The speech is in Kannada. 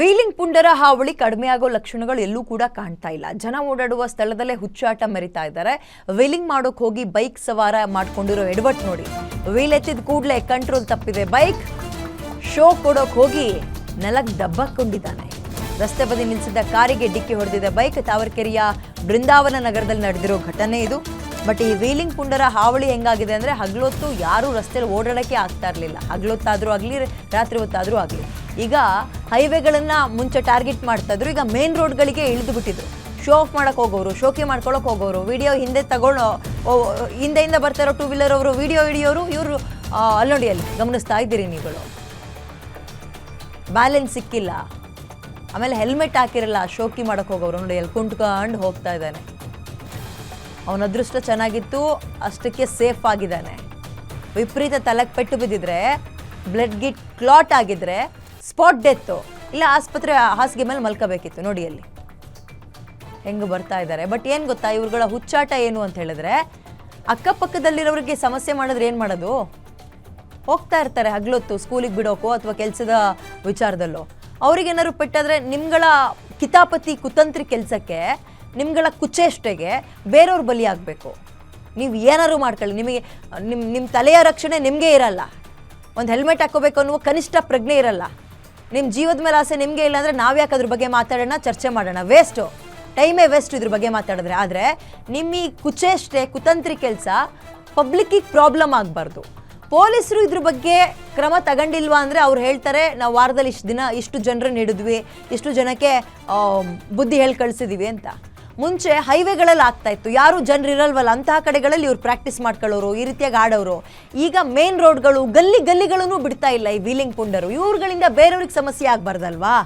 ವೀಲಿಂಗ್ ಪುಂಡರ ಹಾವಳಿ ಕಡಿಮೆಯಾಗೋ ಲಕ್ಷಣಗಳು ಎಲ್ಲೂ ಕೂಡ ಕಾಣ್ತಾ ಇಲ್ಲ. ಜನ ಓಡಾಡುವ ಸ್ಥಳದಲ್ಲೇ ಹುಚ್ಚಾಟ ಮೆರಿತಾ ಇದ್ದಾರೆ. ವೀಲಿಂಗ್ ಮಾಡೋಕ್ ಹೋಗಿ ಬೈಕ್ ಸವಾರ ಮಾಡ್ಕೊಂಡಿರೋ ಎಡವಟ್ ನೋಡಿ. ವೀಲ್ ಎತ್ತಿದ ಕೂಡಲೇ ಕಂಟ್ರೋಲ್ ತಪ್ಪಿದೆ. ಬೈಕ್ ಶೋ ಕೊಡೋಕ್ ಹೋಗಿ ನೆಲಕ್ಕೆ ದಬ್ಬಕೊಂಡಿದ್ದಾನೆ ರಸ್ತೆ ಬದಿ ನಿಲ್ಲಿಸಿದ್ದ ಕಾರಿಗೆ ಡಿಕ್ಕಿ ಹೊಡೆದಿದೆ ಬೈಕ್. ತಾವರ್ಕೆರೆಯ ಬೃಂದಾವನ ನಗರದಲ್ಲಿ ನಡೆದಿರೋ ಘಟನೆ ಇದು. ಬಟ್ ಈ ವೀಲಿಂಗ್ ಪುಂಡರ ಹಾವಳಿ ಹೆಂಗಾಗಿದೆ ಅಂದ್ರೆ ಹಗಲೊತ್ತು ಯಾರೂ ರಸ್ತೆಯಲ್ಲಿ ಓಡಾಡಕ್ಕೆ ಆಗ್ತಾ ಇರಲಿಲ್ಲ. ಹಗ್ಲೊತ್ತಾದರೂ ಆಗಲಿ, ರಾತ್ರಿ ಹೊತ್ತಾದರೂ ಆಗಲಿ. ಈಗ ಹೈವೇಗಳನ್ನ ಮುಂಚೆ ಟಾರ್ಗೆಟ್ ಮಾಡ್ತಾ ಇದ್ರು. ಈಗ ಮೇನ್ ರೋಡ್ಗಳಿಗೆ ಇಳಿದು ಬಿಟ್ಟಿದ್ರು. ಶೋ ಆಫ್ ಮಾಡಕ್ ಹೋಗೋರು, ಶೋಕಿ ಮಾಡ್ಕೊಳಕ್ ಹೋಗೋರು ವಿಡಿಯೋ ಹಿಂದೆ ತಗೊಂಡು ಓ- ಹಿಂದೆಯಿಂದ ಬರ್ತಾ ಇರೋ ಟೂ ವೀಲರ್ ಅವರು ವಿಡಿಯೋ ಹಿಡಿಯೋರು, ಇವರು ಅಲ್ಲೊಡಿಯಲ್ಲಿ ಗಮನಿಸ್ತಾ ಇದ್ದೀರಿ ನೀವುಗಳು. ಬ್ಯಾಲೆನ್ಸ್ ಸಿಕ್ಕಿಲ್ಲ. ಆಮೇಲೆ ಹೆಲ್ಮೆಟ್ ಹಾಕಿರಲ್ಲ, ಶೋಕಿ ಮಾಡಕ್ ಹೋಗೋರು. ನೋಡಿ, ಅಲ್ಲಿ ಕುಂಟ್ಕೊಂಡು ಹೋಗ್ತಾ ಇದ್ದಾನೆ. ಅವನ ಅದೃಷ್ಟ ಚೆನ್ನಾಗಿತ್ತು, ಅಷ್ಟಕ್ಕೆ ಸೇಫ್ ಆಗಿದ್ದಾನೆ. ವಿಪರೀತ ತಲೆಗೆ ಪೆಟ್ಟು ಬಿದ್ದಿದ್ರೆ ಬ್ಲಡ್ ಗಿಟ್ ಕ್ಲಾಟ್ ಆಗಿದ್ರೆ ಸ್ಪಾಟ್ ಡೆತ್ತು. ಇಲ್ಲ, ಆಸ್ಪತ್ರೆ ಹಾಸಿಗೆ ಮೇಲೆ ಮಲ್ಕೋಬೇಕಿತ್ತು ನೋಡಿ ಅಲ್ಲಿ. ಹೆಂಗೆ ಬರ್ತಾ ಇದ್ದಾರೆ. ಬಟ್ ಏನು ಗೊತ್ತಾ, ಇವ್ರುಗಳ ಹುಚ್ಚಾಟ ಏನು ಅಂತ ಹೇಳಿದ್ರೆ, ಅಕ್ಕಪಕ್ಕದಲ್ಲಿರೋರಿಗೆ ಸಮಸ್ಯೆ ಮಾಡಿದ್ರೆ ಏನು ಮಾಡೋದು? ಹೋಗ್ತಾ ಇರ್ತಾರೆ ಹಗ್ಲೊತ್ತು, ಸ್ಕೂಲಿಗೆ ಬಿಡೋಕೋ ಅಥವಾ ಕೆಲಸದ ವಿಚಾರದಲ್ಲೋ. ಅವ್ರಿಗೇನಾದ್ರು ಪೆಟ್ಟಾದ್ರೆ ನಿಮ್ಗಳ ಕಿತಾಪತಿ ಕುತಂತ್ರಿ ಕೆಲಸಕ್ಕೆ, ನಿಮ್ಗಳ ಕುಚೇಷ್ಟೆಗೆ ಬೇರೆಯವ್ರು ಆಗಬೇಕು. ನೀವು ಏನಾದ್ರು ಮಾಡ್ಕೊಳ್ಳಿ. ನಿಮಗೆ ನಿಮ್ಮ ನಿಮ್ಮ ತಲೆಯ ರಕ್ಷಣೆ ನಿಮಗೆ ಇರಲ್ಲ. ಒಂದು ಹೆಲ್ಮೆಟ್ ಹಾಕೋಬೇಕು ಅನ್ನುವ ಕನಿಷ್ಠ ಪ್ರಜ್ಞೆ ಇರಲ್ಲ. ನಿಮ್ಮ ಜೀವದ ಮೇಲೆ ಆಸೆ ನಿಮಗೆ ಇಲ್ಲ ಅಂದರೆ ನಾವು ಯಾಕೆ ಅದ್ರ ಬಗ್ಗೆ ಮಾತಾಡೋಣ? ಚರ್ಚೆ ಮಾಡೋಣ. ವೇಸ್ಟು ಟೈಮೇ ವೇಸ್ಟ್ ಇದ್ರ ಬಗ್ಗೆ ಮಾತಾಡಿದ್ರೆ. ಆದರೆ ನಿಮ್ಮ ಈ ಕುಚೇಷ್ಟೆ, ಕುತಂತ್ರಿ ಕೆಲಸ ಪಬ್ಲಿಕ್ಕಿಗೆ ಪ್ರಾಬ್ಲಮ್ ಆಗಬಾರ್ದು. ಪೊಲೀಸರು ಇದ್ರ ಬಗ್ಗೆ ಕ್ರಮ ತಗೊಂಡಿಲ್ವಾ ಅಂದರೆ ಅವ್ರು ಹೇಳ್ತಾರೆ, ನಾವು ವಾರದಲ್ಲಿ ಇಷ್ಟು ದಿನ ಇಷ್ಟು ಜನರನ್ನ ಹಿಡಿದ್ವಿ, ಇಷ್ಟು ಜನಕ್ಕೆ ಬುದ್ಧಿ ಹೇಳಿ ಕಳಿಸಿದ್ದೀವಿ ಅಂತ. ಮುಂಚೆ ಹೈವೇಗಳಲ್ಲಿ ಆಗ್ತಾ ಇತ್ತು. ಯಾರು ಜನರು ಇರಲ್ವಲ್ಲ, ಅಂತಹ ಕಡೆಗಳಲ್ಲಿ ಇವ್ರು ಪ್ರಾಕ್ಟೀಸ್ ಮಾಡ್ಕೊಳ್ಳೋರು, ಈ ರೀತಿಯಾಗಿ ಆಡೋರು. ಈಗ ಮೇನ್ ರೋಡ್ಗಳು ಗಲ್ಲಿ ಗಲ್ಲಿಗಳನ್ನು ಬಿಡ್ತಾ ಇಲ್ಲ ಈ ವೀಲಿಂಗ್ ಪುಂಡರು. ಇವ್ರುಗಳಿಂದ ಬೇರೆಯವ್ರಿಗೆ ಸಮಸ್ಯೆ ಆಗ್ಬಾರ್ದಲ್ವಾ?